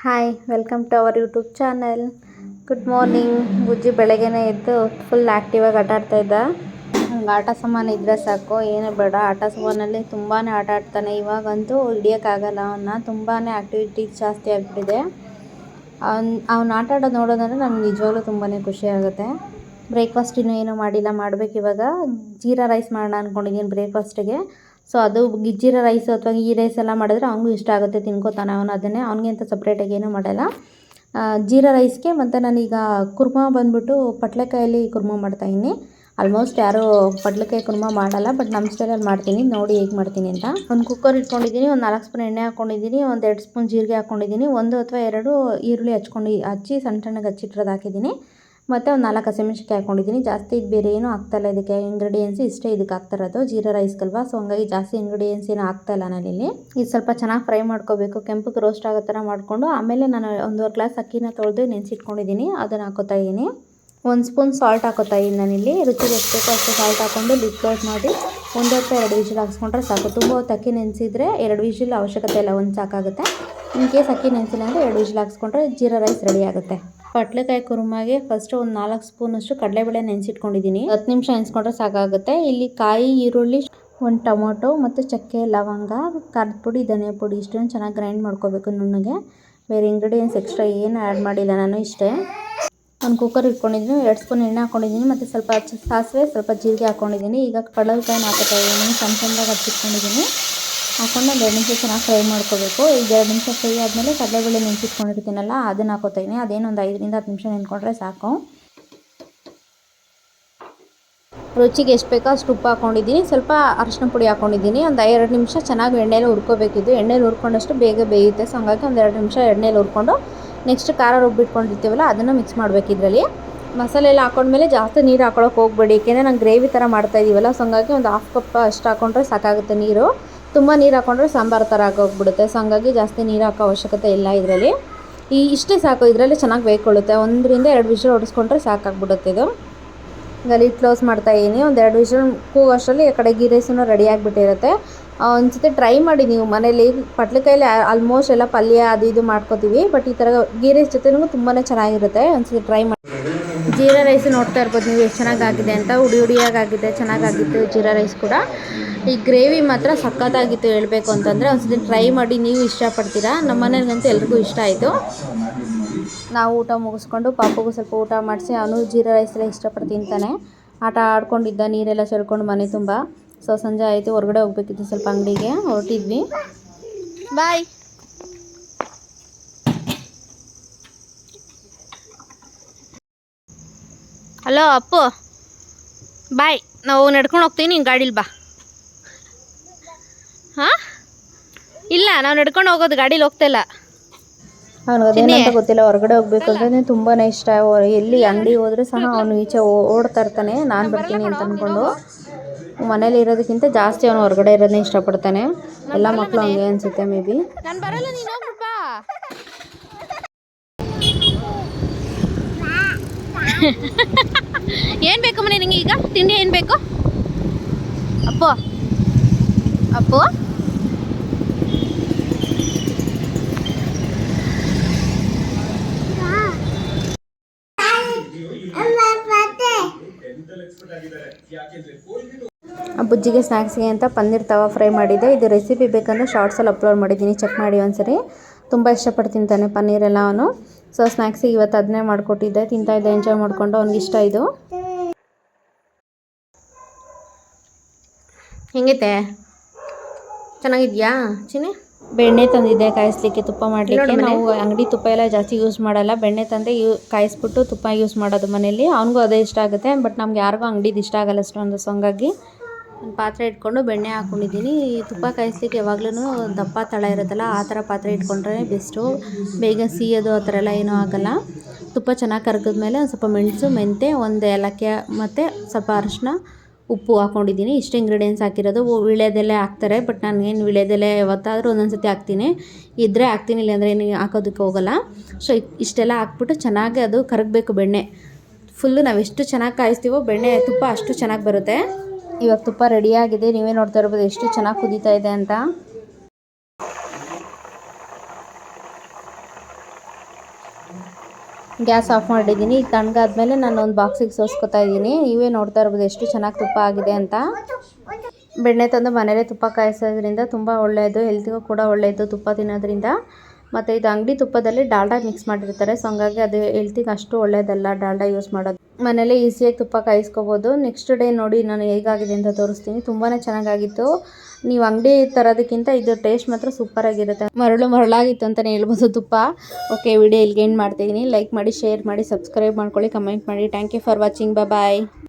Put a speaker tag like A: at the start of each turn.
A: Hi welcome to our YouTube channel good morning Bujji ಬೆಳಗ್ಗೆನೇ ಎದ್ದು full ಆ್ಯಕ್ಟಿವಾಗಿ ಆಟ ಆಡ್ತಾ ಇದ್ದ. ಹಂಗೆ ಆಟ ಸಾಮಾನು ಇದ್ದರೆ ಸಾಕು, ಏನು ಬೇಡ. ಆಟ ಸಾಮಾನಲ್ಲಿ ತುಂಬಾ ಆಟ ಆಡ್ತಾನೆ. ಇವಾಗಂತೂ ಹಿಡಿಯೋಕ್ಕಾಗಲ್ಲ ಅವನ್ನ ತುಂಬಾ ಆ್ಯಕ್ಟಿವಿಟೀಸ್ ಜಾಸ್ತಿ ಆಗಿಬಿಟ್ಟಿದೆ. ಅವ್ನು ಅವ್ನು ಆಟ ಆಡೋದು ನೋಡೋದಂದ್ರೆ ನನಗೆ ನಿಜವಾಗ್ಲೂ ತುಂಬಾ ಖುಷಿ ಆಗುತ್ತೆ. ಬ್ರೇಕ್ಫಾಸ್ಟ್ ಇನ್ನೂ ಏನೂ ಮಾಡಿಲ್ಲ. ಮಾಡ್ಬೇಕು ಇವಾಗ. ಜೀರಾ ರೈಸ್ ಮಾಡೋಣ ಅಂದ್ಕೊಂಡಿದ್ದೀನಿ ಬ್ರೇಕ್ಫಾಸ್ಟಿಗೆ ಸೊ ಅದು ಗಿಜ್ಜಿರ ರೈಸ್ ಅಥವಾ ಈ ರೈಸ್ ಎಲ್ಲ ಮಾಡಿದ್ರೆ ಅವನಿಗೂ ಇಷ್ಟ ಆಗುತ್ತೆ, ತಿನ್ಕೋತಾನೆ ಅವನು ಅದನ್ನೇ. ಅವನಿಗೆ ಅಂತ ಸಪ್ರೇಟಾಗಿ ಏನೂ ಮಾಡಲ್ಲ. ಜೀರಾ ರೈಸ್ಗೆ ಮತ್ತು ನಾನೀಗ ಕುರ್ಮಾ ಬಂದ್ಬಿಟ್ಟು ಪಟ್ಲೆಕಾಯಲ್ಲಿ ಕುರ್ಮಾ ಮಾಡ್ತಾಯಿದ್ದೀನಿ ಆಲ್ಮೋಸ್ಟ್ ಯಾರೂ ಪಡ್ಲಕಾಯಿ ಕುರ್ಮಾ ಮಾಡಲ್ಲ ಬಟ್ ನಮ್ಮ ಸ್ಟೈಲಲ್ಲಿ ಮಾಡ್ತೀನಿ. ನೋಡಿ ಹೇಗೆ ಮಾಡ್ತೀನಿ ಅಂತ. ಒಂದು ಕುಕ್ಕರ್ ಇಟ್ಕೊಂಡಿದ್ದೀನಿ, ಒಂದು ನಾಲ್ಕು ಸ್ಪೂನ್ ಎಣ್ಣೆ ಹಾಕ್ಕೊಂಡಿದ್ದೀನಿ ಒಂದು ಎರಡು ಸ್ಪೂನ್ ಜೀರಿಗೆ ಹಾಕ್ಕೊಂಡಿದ್ದೀನಿ ಒಂದು ಅಥವಾ ಎರಡು ಈರುಳ್ಳಿ ಹಚ್ಕೊಂಡು, ಹಚ್ಚಿ ಸಣ್ಣ ಸಣ್ಣಗೆ ಹಚ್ಚಿಟ್ಟಿರೋದು ಹಾಕಿದ್ದೀನಿ. ಮತ್ತು ಒಂದು ನಾಲ್ಕು ಹಸಿಮೆಣ್ಸಿಕಾಯಿ ಹಾಕ್ಕೊಂಡಿದ್ದೀನಿ ಜಾಸ್ತಿ ಇದು ಬೇರೆ ಏನೂ ಆಗ್ತಾಯಿಲ್ಲ ಇದಕ್ಕೆ ಇಂಗ್ರೀಡಿಯೆಂಟ್ಸ್ ಇಷ್ಟೇ ಇದಕ್ಕೆ ಆಗ್ತಿರೋದು ಜೀರಾ ರೈಸ್ಗಲ್ವಾ ಸೊ ಹಂಗಾಗಿ ಜಾಸ್ತಿ ಇಂಗ್ರೀಡಿಯೆಂಟ್ಸ್ ಏನು ಆಗ್ತಾಯಿಲ್ಲ ನಾನಿಲ್ಲಿ. ಇದು ಸ್ವಲ್ಪ ಚೆನ್ನಾಗಿ ಫ್ರೈ ಮಾಡ್ಕೋಬೇಕು. ಕೆಂಪಗೆ ರೋಸ್ಟ್ ಆಗೋ ಥರ ಮಾಡಿಕೊಂಡು, ಆಮೇಲೆ ನಾನು ಒಂದೂವರೆ ಗ್ಲಾಸ್ ಅಕ್ಕಿನ ತೊಳೆದು ನೆನೆಸಿಟ್ಕೊಂಡಿದ್ದೀನಿ. ಅದನ್ನು ಹಾಕೋತಾ ಇದ್ದೀನಿ. ಒಂದು ಸ್ಪೂನ್ ಸಾಲ್ಟ್ ಹಾಕೋತಾ ಇದ್ದೀನಿ ನಾನಿಲ್ಲಿ. ರುಚಿ ಎಷ್ಟು ಅಷ್ಟು ಸಾಲ್ಟ್ ಹಾಕ್ಕೊಂಡು ಲಿಡ್ ಕ್ಲೋಸ್ ಮಾಡಿ, ಒಂದು ಹೊತ್ತು ಎರಡು ವಿಷಲ್ ಹಾಕ್ಸ್ಕೊಂಡ್ರೆ ಸಾಕು. ತುಂಬ ಹೊತ್ತು ಅಕ್ಕಿ ನೆನೆಸಿದ್ರೆ ಎರಡು ವಿಷಲ್ ಅವಶ್ಯಕತೆ ಇಲ್ಲ, ಒಂದು ಸಾಕಾಗುತ್ತೆ. ಇನ್ ಕೇಸ್ ಅಕ್ಕಿ ನೆನೆಸಿಲ್ಲ ಅಂದರೆ ಎರಡು ವಿಜಿಲ್ ಹಾಕ್ಸ್ಕೊಂಡ್ರೆ ಜೀರಾ ರೈಸ್ ರೆಡಿ ಆಗುತ್ತೆ. ಪಟ್ಲೆಕಾಯಿ ಕುರುಮಾಗೆ ಫಸ್ಟ್ ಒಂದು ನಾಲ್ಕು ಸ್ಪೂನಷ್ಟು ಕಡಲೆಬೇಳೆ ನೆನೆಸಿಟ್ಕೊಂಡಿದ್ದೀನಿ ಹತ್ತು ನಿಮಿಷ ನೆನೆಸ್ಕೊಂಡ್ರೆ ಸಾಕಾಗುತ್ತೆ. ಇಲ್ಲಿ ಕಾಯಿ, ಈರುಳ್ಳಿ, ಒಂದು ಟೊಮೊಟೊ ಮತ್ತು ಚಕ್ಕೆ, ಲವಂಗ, ಖಾರದ ಪುಡಿ, ಧನಿಯಾ ಪುಡಿ ಇಷ್ಟನ್ನು ಚೆನ್ನಾಗಿ ಗ್ರೈಂಡ್ ಮಾಡ್ಕೋಬೇಕು ನುಣ್ಣಗೆ. ಬೇರೆ ಇಂಗ್ರೀಡಿಯೆಂಟ್ಸ್ ಎಕ್ಸ್ಟ್ರಾ ಏನು ಆ್ಯಡ್ ಮಾಡಿಲ್ಲ ನಾನು ಇಷ್ಟೇ. ಒಂದು ಕುಕ್ಕರ್ ಇಟ್ಕೊಂಡಿದ್ದೀನಿ ಎರಡು ಸ್ಪೂನ್ ಎಣ್ಣೆ ಹಾಕ್ಕೊಂಡಿದ್ದೀನಿ ಮತ್ತು ಸ್ವಲ್ಪ ಸಾಸಿವೆ, ಸ್ವಲ್ಪ ಜೀರಿಗೆ ಹಾಕ್ಕೊಂಡಿದ್ದೀನಿ ಈಗ ಕಡಲೆಕಾಯಿ ಹಾಕೋತಾ ಇದ್ದೀನಿ ಸಣ್ಣ ಸಣ್ಣದಾಗ ಹಚ್ಚಿಟ್ಕೊಂಡಿದ್ದೀನಿ ಹಾಕೊಂಡು ಒಂದು ಎರಡು ನಿಮಿಷ ಚೆನ್ನಾಗಿ ಫ್ರೈ ಮಾಡ್ಕೋಬೇಕು. ಈಗ ಎರಡು ನಿಮಿಷ ಫ್ರೈ ಆದಮೇಲೆ ಕಡಲೆಬೇಳೆ ನೆನೆಸಿಟ್ಕೊಂಡಿರ್ತೀನಲ್ಲ ಅದನ್ನು ಹಾಕೋತೀನಿ. ಅದೇನು ಒಂದು ಐದರಿಂದ ಹತ್ತು ನಿಮಿಷ ನೆನ್ಕೊಂಡ್ರೆ ಸಾಕು. ರುಚಿಗೆ ಎಷ್ಟು ಬೇಕೋ ಅಷ್ಟು ಉಪ್ಪು ಹಾಕೊಂಡಿದ್ದೀನಿ. ಸ್ವಲ್ಪ ಅರಶಿನ ಪುಡಿ ಹಾಕ್ಕೊಂಡಿದ್ದೀನಿ ಒಂದು ಎರಡು ನಿಮಿಷ ಚೆನ್ನಾಗಿ ಎಣ್ಣೆಲಿ ಹುರ್ಕೋಬೇಕಿದ್ದು ಎಣ್ಣೆಲಿ ಹುರ್ಕೊಂಡಷ್ಟು ಬೇಗ ಬೇಯುತ್ತೆ. ಸೊ ಹಂಗಾಗಿ ಒಂದು ಎರಡು ನಿಮಿಷ ಎಣ್ಣೆಲಿ ಹುರ್ಕೊಂಡು ನೆಕ್ಸ್ಟ್ ಖಾರ ರುಬ್ಬಿಟ್ಕೊಂಡಿರ್ತೀವಲ್ಲ ಅದನ್ನು ಮಿಕ್ಸ್ ಮಾಡಬೇಕು ಇದರಲ್ಲಿ. ಮಸಾಲೆ ಎಲ್ಲ ಹಾಕೊಂಡ್ಮೇಲೆ ಜಾಸ್ತಿ ನೀರು ಹಾಕೊಳಕ್ಕೆ ಹೋಗ್ಬೇಡಿ. ಏಕೆಂದರೆ ನಾನು ಗ್ರೇವಿ ಥರ ಮಾಡ್ತಾ ಸೊ ಹಂಗಾಗಿ ಒಂದು ಹಾಫ್ ಕಪ್ ಅಷ್ಟು ಹಾಕೊಂಡ್ರೆ ಸಾಕಾಗುತ್ತೆ ನೀರು. ತುಂಬ ನೀರು ಹಾಕೊಂಡ್ರೆ ಸಾಂಬಾರು ಥರ ಆಗೋಗ್ಬಿಡುತ್ತೆ. ಸೊ ಹಂಗಾಗಿ ಜಾಸ್ತಿ ನೀರು ಹಾಕೋ ಅವಶ್ಯಕತೆ ಇಲ್ಲ ಇದರಲ್ಲಿ. ಈ ಇಷ್ಟೇ ಸಾಕು, ಇದರಲ್ಲಿ ಚೆನ್ನಾಗಿ ಬೇಯ್ಕೊಳ್ಳುತ್ತೆ. ಒಂದರಿಂದ ಎರಡು ವಿಷಲ್ ಹೊಡಿಸ್ಕೊಂಡ್ರೆ ಸಾಕಾಗ್ಬಿಡುತ್ತೆ ಇದು. ಗಲಿ ಕ್ಲೋಸ್ ಮಾಡ್ತಾ ಇದ್ದೀನಿ ಒಂದು ಎರಡು ವಿಷಲ್ ಕೂಗೋಷ್ಟರಲ್ಲಿ ಈ ಕಡೆ ಗೀ ರೆಡಿ ಆಗಿಬಿಟ್ಟಿರುತ್ತೆ. ಒಂದ್ಸತಿ ಟ್ರೈ ಮಾಡಿ ನೀವು. ಮನೇಲಿ ಪಟ್ಲಕಾಯಲ್ಲಿ ಆಲ್ಮೋಸ್ಟ್ ಎಲ್ಲ ಪಲ್ಯ ಅದು ಇದು ಮಾಡ್ಕೋತೀವಿ. ಬಟ್ ಈ ಥರ ಗೀ ರೈಸ್ ಜೊತೆನೂ ತುಂಬಾ ಚೆನ್ನಾಗಿರುತ್ತೆ. ಒಂದ್ಸತಿ ಟ್ರೈ ಮಾಡಿ. ಜೀರಾ ರೈಸ್ ನೋಡ್ತಾ ಇರ್ಬೋದು ನೀವು ಎಷ್ಟು ಚೆನ್ನಾಗಾಗಿದೆ ಅಂತ. ಉಡಿ ಹುಡಿಯಾಗಾಗಿದೆ, ಚೆನ್ನಾಗಾಗಿತ್ತು ಜೀರಾ ರೈಸ್ ಕೂಡ. ಈ ಗ್ರೇವಿ ಮಾತ್ರ ಸಖತ್ತಾಗಿತ್ತು ಹೇಳಬೇಕು ಅಂತಂದರೆ ಒಂದ್ಸತಿ ಟ್ರೈ ಮಾಡಿ ನೀವು ಇಷ್ಟಪಡ್ತೀರಾ? ನಮ್ಮ ಮನೆಯಲ್ಲಿಗಂತೂ ಎಲ್ರಿಗೂ ಇಷ್ಟ ಆಯಿತು. ನಾವು ಊಟ ಮುಗಿಸ್ಕೊಂಡು ಪಾಪಗೂ ಸ್ವಲ್ಪ ಊಟ ಮಾಡಿಸಿ ಅವನು ಜೀರಾ ರೈಸ್ ಎಲ್ಲ ಇಷ್ಟಪಟ್ಟು ತಿಂತಾನೆ. ಆಟ ಆಡ್ಕೊಂಡಿದ್ದ, ನೀರೆಲ್ಲ ಸೆಳ್ಕೊಂಡು ಮನೆ ತುಂಬ. ಸೊ ಸಂಜೆ ಆಯಿತು, ಹೊರಗಡೆ ಹೋಗ್ಬೇಕಿತ್ತು ಸ್ವಲ್ಪ ಅಂಗಡಿಗೆ, ಹೊರಟಿದ್ವಿ. ಬಾಯ್ ಹಲೋ ಅಪ್ಪು. ಬಾಯ್ ನಾವು ನಡ್ಕೊಂಡು ಹೋಗ್ತೀವಿ ನೀನು ಗಾಡೀಲಿ ಬಾ. ಹಾಂ? ಇಲ್ಲ ನಾವು ನಡ್ಕೊಂಡು ಹೋಗೋದು ಗಾಡೀಲಿ ಹೋಗ್ತಾ ಇಲ್ಲ. ಅವ್ನಿಗೆ ಗೊತ್ತಿಲ್ಲ ಹೊರಗಡೆ ಹೋಗ್ಬೇಕು ಅಂದ್ರೆ ತುಂಬಾ ಇಷ್ಟ. ಎಲ್ಲಿ ಅಂಗಡಿ ಹೋದ್ರೆ ಸಹ ಅವನು ಈಚೆ ಓಡ್ತಾ ಇರ್ತಾನೆ ನಾನು ಬರ್ತೀನಿ ಅಂತ ಅಂದ್ಕೊಂಡು ಮನೇಲಿ ಇರೋದಕ್ಕಿಂತ ಜಾಸ್ತಿ ಅವನು ಹೊರಗಡೆ ಇರೋದನ್ನ ಇಷ್ಟಪಡ್ತಾನೆ. ಎಲ್ಲ ಮಕ್ಕಳು ಹಂಗೆ ಅನ್ಸುತ್ತೆ ಮೇ ಬಿ ನಾನು ಬರಲ್ಲ ನೀನು ಹೋಗ್ಬಿಟ್ಟು ಬಾ ಏನು ಬೇಕು ಮನೆ ನಿಂಗೆ ಈಗ? ತಿಂಡಿ ಏನು ಬೇಕು? ಅಪ್ಪು. ಅಪ್ಪು. ಬುಜ್ಜಿಗೆ ಸ್ನ್ಯಾಕ್ಸ್ಗೆ ಅಂತ ಪನ್ನೀರ್ ತವಾ ಫ್ರೈ ಮಾಡಿದ್ದೆ. ಇದು ರೆಸಿಪಿ ಬೇಕಂದ್ರೆ ಶಾರ್ಟ್ಸಲ್ಲಿ ಅಪ್ಲೋಡ್ ಮಾಡಿದ್ದೀನಿ. ಚೆಕ್ ಮಾಡಿ ಒಂದ್ಸರಿ. ತುಂಬ ಇಷ್ಟಪಟ್ಟು ತಿಂತಾನೆ ಪನ್ನೀರೆಲ್ಲ ಅವನು ಸೊ ಸ್ನ್ಯಾಕ್ಸಿಗೆ ಇವತ್ತು ಅದನ್ನೇ ಮಾಡಿಕೊಟ್ಟಿದ್ದೆ. ತಿಂತಾ ಇದ್ದೆ ಎಂಜಾಯ್ ಮಾಡಿಕೊಂಡು. ಅವ್ನಿಗೆ ಇಷ್ಟ ಇದು. ಹೆಂಗೈತೆ ಚೆನ್ನಾಗಿದ್ಯಾ ಚಿನ್ನಿ? ಬೆಣ್ಣೆ ತಂದಿದ್ದೆ ಕಾಯಿಸ್ಲಿಕ್ಕೆ ತುಪ್ಪ ಮಾಡಲಿಕ್ಕೆ. ನಾವು ಅಂಗಡಿ ತುಪ್ಪ ಎಲ್ಲ ಜಾಸ್ತಿ ಯೂಸ್ ಮಾಡಲ್ಲ. ಬೆಣ್ಣೆ ತಂದೆ ಯೂ ಕಾಯಿಸ್ಬಿಟ್ಟು ತುಪ್ಪ ಯೂಸ್ ಮಾಡೋದು ಮನೇಲಿ ಅವನಿಗೂ ಅದೇ ಇಷ್ಟ ಆಗುತ್ತೆ ಬಟ್ ನಮ್ಗೆ ಯಾರಿಗೂ ಅಂಗಡಿದು ಇಷ್ಟ ಆಗಲ್ಲ ಅಷ್ಟೊಂದು ಸೊ ಹಂಗಾಗಿ ಒಂದು ಪಾತ್ರೆ ಇಟ್ಕೊಂಡು ಬೆಣ್ಣೆ ಹಾಕ್ಕೊಂಡಿದ್ದೀನಿ. ತುಪ್ಪ ಕಾಯಿಸ್ಲಿಕ್ಕೆ ಯಾವಾಗ್ಲೂ ದಪ್ಪ ತಳ ಇರುತ್ತಲ್ಲ, ಆ ಥರ ಪಾತ್ರೆ ಇಟ್ಕೊಂಡ್ರೆ ಬೆಸ್ಟು. ಬೇಗ ಸೀಯೋದು ಆ ಥರ ಎಲ್ಲ ಏನೂ ಆಗೋಲ್ಲ. ತುಪ್ಪ ಚೆನ್ನಾಗಿ ಕರ್ಗಿದ್ಮೇಲೆ ಒಂದು ಸ್ವಲ್ಪ ಮೆಣಸು ಮೆಂತೆ ಒಂದು ಏಲಕ್ಕಿ ಮತ್ತು ಸ್ವಲ್ಪ ಅರಿಶಿನ ಉಪ್ಪು ಹಾಕ್ಕೊಂಡಿದ್ದೀನಿ. ಇಷ್ಟು ಇಂಗ್ರೀಡಿಯೆಂಟ್ಸ್ ಹಾಕಿರೋದು. ವಿಳೆದೆಲೆ ಹಾಕ್ತಾರೆ ಬಟ್ ನನಗೇನು ವೀಳ್ಯದೆಲೆ ಯಾವತ್ತಾದರೂ ಒಂದೊಂದು ಸತಿ ಹಾಕ್ತೀನಿ. ಇದ್ದರೆ ಹಾಕ್ತೀನಿ, ಇಲ್ಲಾಂದರೆ ಏನು ಹಾಕೋದಕ್ಕೆ ಹೋಗಲ್ಲ. ಸೊ ಇಷ್ಟೆಲ್ಲ ಹಾಕ್ಬಿಟ್ಟು ಚೆನ್ನಾಗಿ ಅದು ಕರಗಬೇಕು ಬೆಣ್ಣೆ. ಫುಲ್ಲು ನಾವು ಎಷ್ಟು ಚೆನ್ನಾಗಿ ಕಾಯಿಸ್ತೀವೋ ಬೆಣ್ಣೆ ತುಪ್ಪ ಅಷ್ಟು ಚೆನ್ನಾಗಿ ಬರುತ್ತೆ. ಇವಾಗ ತುಪ್ಪ ರೆಡಿಯಾಗಿದೆ ನೀವೇ ನೋಡ್ತಾ ಇರ್ಬೋದು ಎಷ್ಟು ಚೆನ್ನಾಗಿ ಕುದೀತಾ ಇದೆ ಅಂತ. ಗ್ಯಾಸ್ ಆಫ್ ಮಾಡಿದ್ದೀನಿ. ಈಗ ತಣ್ಣಗಾದ್ಮೇಲೆ ನಾನು ಒಂದು ಬಾಕ್ಸಿಗೆ ಸೋಸ್ಕೊತಾ ಇದ್ದೀನಿ. ನೀವೇ ನೋಡ್ತಾ ಇರ್ಬೋದು ಎಷ್ಟು ಚೆನ್ನಾಗಿ ತುಪ್ಪ ಆಗಿದೆ ಅಂತ. ಬೆಣ್ಣೆ ತಂದು ಮನೇಲೇ ತುಪ್ಪ ಕಾಯಿಸೋದ್ರಿಂದ ತುಂಬ ಒಳ್ಳೆಯದು ಹೆಲ್ತಿಗೂ ಕೂಡ ಒಳ್ಳೆಯದು ತುಪ್ಪ ತಿನ್ನೋದ್ರಿಂದ. ಮತ್ತು ಇದು ಅಂಗಡಿ ತುಪ್ಪದಲ್ಲಿ ಡಾಲ್ಡಾ ಮಿಕ್ಸ್ ಮಾಡಿರ್ತಾರೆ. ಸೊ ಹಂಗಾಗಿ ಅದು ಹೆಲ್ತಿಗೆ ಅಷ್ಟು ಒಳ್ಳೇದಲ್ಲ ಡಾಲ್ಡಾ ಯೂಸ್ ಮಾಡೋದು. ಮನೇಲೇ ಈಸಿಯಾಗಿ ತುಪ್ಪ ಕಾಯಿಸ್ಕೋಬೋದು. ನೆಕ್ಸ್ಟ್ ಡೇ ನೋಡಿ ನಾನು ಹೇಗಾಗಿದೆ ಅಂತ ತೋರಿಸ್ತೀನಿ. ತುಂಬಾ ಚೆನ್ನಾಗಾಗಿತ್ತು. ನೀವು ಅಂಗಡಿ ತರೋದಕ್ಕಿಂತ ಇದು ಟೇಸ್ಟ್ ಮಾತ್ರ ಸೂಪರಾಗಿರುತ್ತೆ ಮರಳು ಮರಳಾಗಿತ್ತು ಅಂತಲೇ ಹೇಳ್ಬೋದು ತುಪ್ಪ. ಓಕೆ ವಿಡಿಯೋ ಇಲ್ಲಿಗೆ ಎಂಡ್ ಮಾಡ್ತಿದ್ದೀನಿ ಲೈಕ್ ಮಾಡಿ ಶೇರ್ ಮಾಡಿ ಸಬ್ಸ್ಕ್ರೈಬ್ ಮಾಡ್ಕೊಳ್ಳಿ ಕಮೆಂಟ್ ಮಾಡಿ. Thank you for watching bye